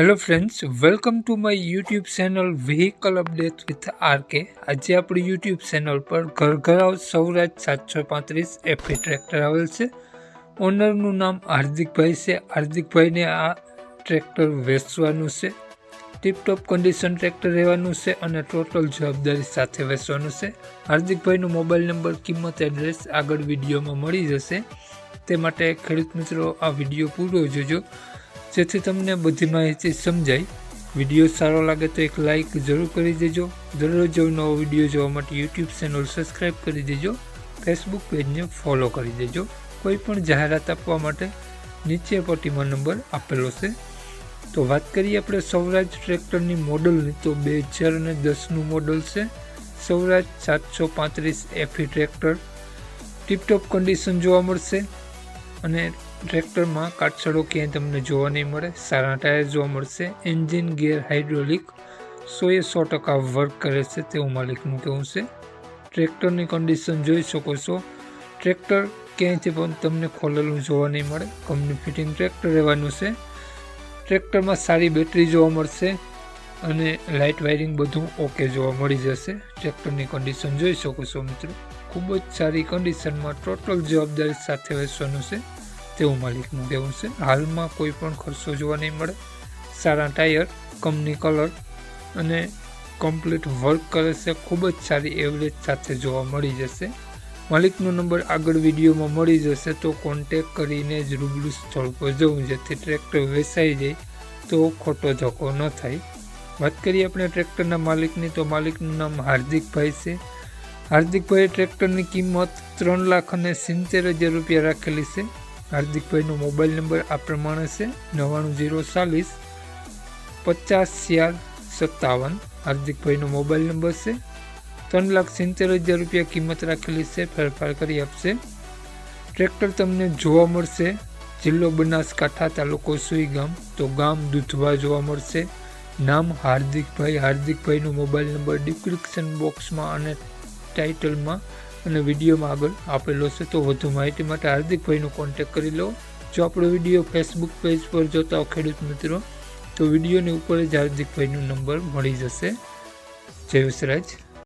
Hello friends welcome to my YouTube channel vehicle update with RK આજે આપણી YouTube channel પર ઘરઘરાવ સૌરાજ સાતસો પાંત્રીસ એફી ટ્રેક્ટર આવેલ છે. ઓનરનું નામ હાર્દિકભાઈ છે. હાર્દિકભાઈને આ ટ્રેક્ટર વેચવાનું છે. ટીપટોપ કન્ડિશન ટ્રેક્ટર રહેવાનું છે અને ટોટલ જવાબદારી સાથે વેચવાનું છે. હાર્દિકભાઈનો મોબાઈલ નંબર કિંમત એડ્રેસ આગળ વિડીયોમાં મળી જશે. તે માટે ખેડૂત મિત્રો, આ વીડિયો પૂરો જોજો. જેથી તમને બધી માહિતી સમજાય. વીડિયો સારો લાગે તો એક લાઇક જરૂર કરી દેજો. દરરોજ નવો વીડિયો જોવા માટે યુટ્યુબ ચેનલ સબસ્ક્રાઈબ કરી દેજો. ફેસબુક પેજને ફોલો કરી દેજો. કોઈ પણ જાહેરાત આપવા માટે નીચે પટ્ટીમાં નંબર આપેલો છે. તો વાત કરીએ આપણે સૌરાજ ટ્રેક્ટરની મોડલની. તો બે હજાર અને દસનું મોડલ છે. સૌરાજ સાતસો પાંત્રીસ એફી ટ્રેક્ટર. ટીપટોપ કન્ડિશન જોવા મળશે. અને ટ્રેક્ટરમાં કાટછડો ક્યાંય તમને જોવા નહીં મળે, સારા ટાયર જોવા મળશે, એન્જિન ગિયર હાઇડ્રોલિક, સો એ સો ટકા વર્ક કરે છે તેવું માલિકનું કહેવું છે. ટ્રેક્ટરની કન્ડિશન જોઈ શકો છો. ટ્રેક્ટર ક્યાંયથી પણ તમને ખોલેલું જોવા નહીં મળે કંપની ફિટિંગ ટ્રેક્ટર રહેવાનું છે. ટ્રેક્ટરમાં સારી બેટરી જોવા મળશે અને લાઇટ વાયરિંગ બધું ઓકે જોવા મળી જશે. ટ્રેક્ટરની કન્ડિશન જોઈ શકો છો મિત્રો. ખૂબ જ સારી કન્ડિશનમાં ટોટલ જવાબદારી સાથે વેચવાનું છે. તેવું માલિકનું કહેવું છે. હાલમાં કોઈ પણ ખર્ચો જોવા નહીં મળે. સારા ટાયર, કંપની કલર અને કમ્પ્લીટ વર્ક કરે છે. ખૂબ જ સારી એવરેજ સાથે જોવા મળી જશે. માલિકનો નંબર આગળ વિડીયોમાં મળી જશે, તો કોન્ટેક કરીને જ રૂબરૂ સ્થળ પર જવું. જેથી ટ્રેક્ટર વેચાઈ જાય તો ખોટો ધક્કો ન થાય. વાત કરીએ આપણે ટ્રેક્ટરના માલિકની, તો માલિકનું નામ હાર્દિકભાઈ છે. હાર્દિકભાઈએ ટ્રેક્ટરની કિંમત ત્રણ લાખ અને સિત્તેર હજાર રૂપિયા રાખેલી છે. હાર્દિકભાઈનો મોબાઈલ નંબર આ પ્રમાણે છે. નવ્વાણું જીરો ચાલીસ પચાસ ચાર સત્તાવન. હાર્દિકભાઈનો મોબાઈલ નંબર છે. ત્રણ લાખ સિત્તેર હજાર રૂપિયા કિંમત રાખેલી છે. ફેરફાર કરી આપશે. ટ્રેક્ટર તમને જોવા મળશે. જિલ્લો બનાસકાંઠા તાલુકો સુઈગામ તો ગામ દૂધવા જોવા મળશે. નામ હાર્દિકભાઈ. હાર્દિકભાઈનો મોબાઈલ નંબર ડિસ્ક્રિપ્શન બોક્સમાં અને ટાઇટલમાં અને વિડીયોમાં આગળ આપેલો છે, તો વધુ માહિતી માટે હાર્દિકભાઈનો કોન્ટેક કરી લો. જો આપણો વીડિયો ફેસબુક પેજ પર જોતા ખેડૂત મિત્રો, તો વિડીયોની ઉપર જ હાર્દિકભાઈનો નંબર મળી જશે. જય વિસરાજ